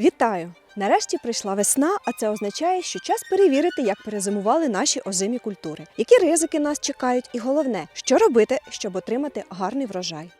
Вітаю! Нарешті прийшла весна, а це означає, що час перевірити, як перезимували наші озимі культури, які ризики нас чекають, і головне, що робити, щоб отримати гарний врожай.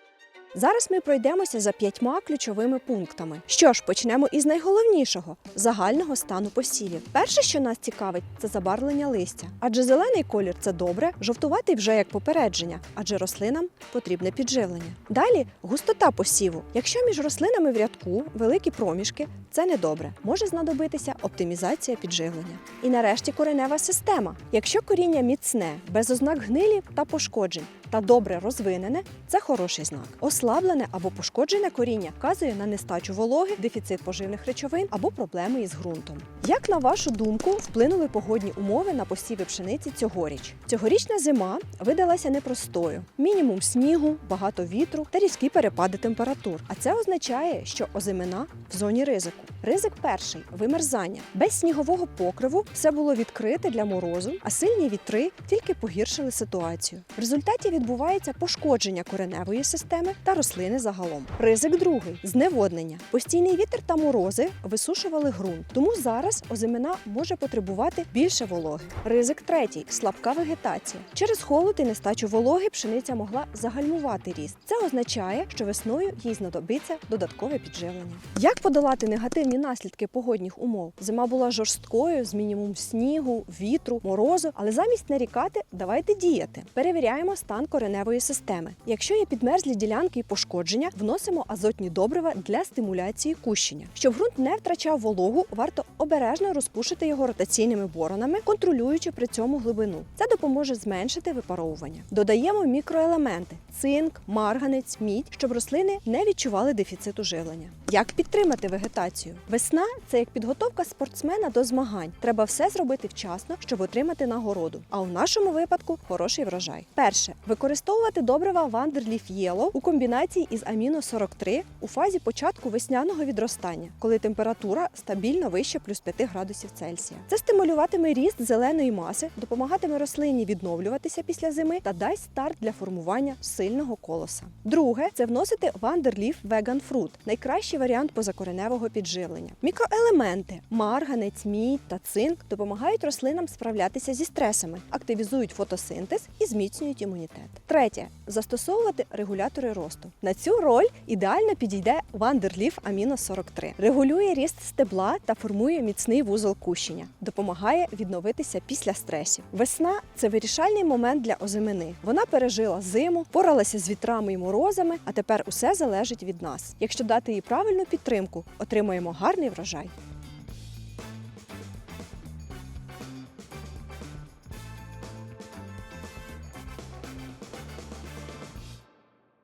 Зараз ми пройдемося за п'ятьма ключовими пунктами. Що ж, почнемо із найголовнішого загального стану посівів. Перше, що нас цікавить, це забарвлення листя. Адже зелений колір це добре, жовтуватий вже як попередження, адже рослинам потрібне підживлення. Далі густота посіву. Якщо між рослинами в рядку великі проміжки, це недобре. Може знадобитися оптимізація підживлення. І нарешті коренева система. Якщо коріння міцне, без ознак гнилі та пошкоджень та добре розвинене, це хороший знак. Ослаблене або пошкоджене коріння вказує на нестачу вологи, дефіцит поживних речовин або проблеми із ґрунтом. Як на вашу думку вплинули погодні умови на посіви пшениці цьогоріч? Цьогорічна зима видалася непростою: мінімум снігу, багато вітру та різкі перепади температур. А це означає, що озимина в зоні ризику. Ризик перший вимерзання. Без снігового покриву все було відкрите для морозу, а сильні вітри тільки погіршили ситуацію. В результаті відбувається пошкодження кореневої системи та рослини загалом. Ризик другий зневоднення. Постійний вітер та морози висушували ґрунт, тому зараз озимина може потребувати більше вологи. Ризик третій слабка вегетація. Через холод і нестачу вологи пшениця могла загальмувати ріст. Це означає, що весною їй знадобиться додаткове підживлення. Як подолати негативні наслідки погодних умов? Зима була жорсткою з мінімум снігу, вітру, морозу, але замість нарікати, давайте діяти. Перевіряємо стан кореневої системи. Якщо є підмерзлі ділянки і пошкодження, вносимо азотні добрива для стимуляції кущення. Щоб ґрунт не втрачав вологу, варто обережно розпушити його ротаційними боронами, контролюючи при цьому глибину. Це допоможе зменшити випаровування. Додаємо мікроелементи: цинк, марганець, мідь, щоб рослини не відчували дефіциту живлення. Як підтримати вегетацію? Весна це як підготовка спортсмена до змагань. Треба все зробити вчасно, щоб отримати нагороду. А у нашому випадку хороший врожай. Перше використовувати добрива Wonderleaf Yellow у комбінації із аміно 43 у фазі початку весняного відростання, коли температура стабільно вище плюс 5 градусів Цельсія. Це стимулюватиме ріст зеленої маси, допомагатиме рослині відновлюватися після зими та дасть старт для формування сильного колоса. Друге це вносити Wonderleaf Vegan Fruit – найкращий варіант позакореневого підживлення. Мікроелементи марганець, мідь та цинк допомагають рослинам справлятися зі стресами, активізують фотосинтез і зміцнюють імунітет. Третє застосовувати регулятори росту. На цю роль ідеально підійде Wonderleaf Amino 43. Регулює ріст стебла та формує міцний вузол кущення, допомагає відновитися після стресів. Весна це вирішальний момент для озимини. Вона пережила зиму, поралася з вітрами і морозами, а тепер усе залежить від нас. Якщо дати їй правильну підтримку, отримаємо гарний врожай.